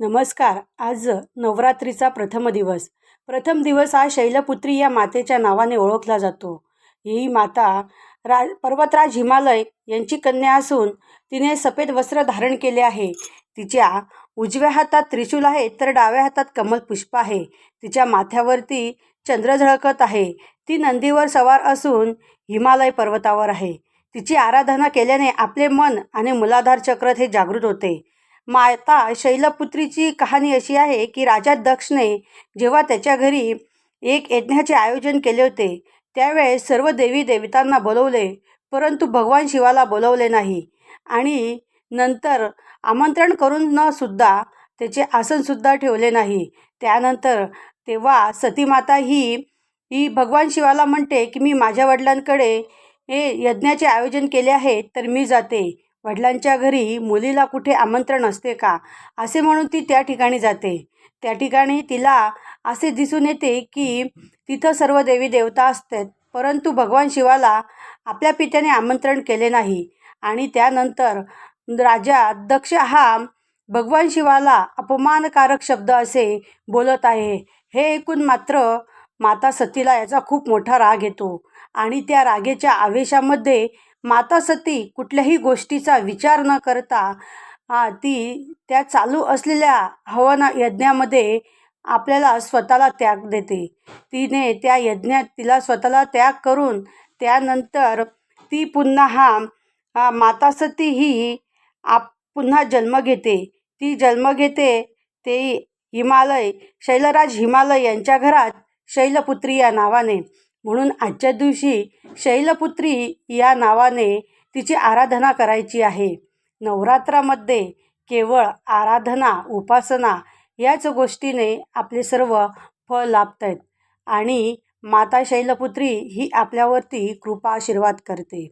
नमस्कार. आज नवरात्रीचा प्रथम दिवस. प्रथम दिवस हा शैलपुत्री या मातेच्या नावाने ओळखला जातो. ही माता रा पर्वतराज हिमालय यांची कन्या असून तिने सफेद वस्त्र धारण केले आहे. तिच्या उजव्या हातात त्रिशूल आहे तर डाव्या हातात कमल पुष्प आहे. तिच्या माथ्यावरती चंद्र झळकत आहे. ती नंदीवर सवार असून हिमालय पर्वतावर आहे. तिची आराधना केल्याने आपले मन आणि मुलाधार चक्र हे जागृत होते. माता शैलपुत्रीची कहाणी अशी आहे की राजा दक्षने जेव्हा त्याच्या घरी एक यज्ञाचे आयोजन केले होते त्यावेळेस सर्व देवी देवतांना बोलवले परंतु भगवान शिवाला बोलवले नाही. आणि नंतर आमंत्रण करून न सुद्धा त्याचे आसनसुद्धा ठेवले नाही. त्यानंतर तेव्हा सतीमाता ही ही भगवान शिवाला म्हणते की मी माझ्या वडिलांकडे हे यज्ञाचे आयोजन केले आहे तर मी जाते. वडिलांच्या घरी मुलीला कुठे आमंत्रण असते का? असे म्हणून ती त्या ठिकाणी जाते. त्या ठिकाणी तिला असे दिसून येते की तिथं सर्व देवी देवता असतात परंतु भगवान शिवाला आपल्या पित्याने आमंत्रण केले नाही. आणि त्यानंतर राजा दक्ष हा भगवान शिवाला अपमानकारक शब्द असे बोलत आहे. हे ऐकून मात्र माता सतीला याचा खूप मोठा राग येतो. आणि त्या रागेच्या आवेशामध्ये माता सती कुठल्याही गोष्टीचा विचार न करता ती त्या चालू असलेल्या हवन यज्ञामध्ये आपल्याला स्वतःला त्याग देते. तिने त्या यज्ञात तिला स्वतःला त्याग करून त्यानंतर ती पुन्हा हा माता सती ही आप पुन्हा जन्म घेते. ती जन्म घेते ते हिमालय शैलराज हिमालय यांच्या घरात शैलपुत्री या नावाने. म्हणून आजच्या दिवशी शैलपुत्री या नावाने तिची आराधना करायची आहे. नवरात्रामध्ये केवळ आराधना उपासना याच गोष्टीने आपले सर्व फळ लाभत आहेत आणि माता शैलपुत्री ही आपल्यावरती कृपा आशीर्वाद करते.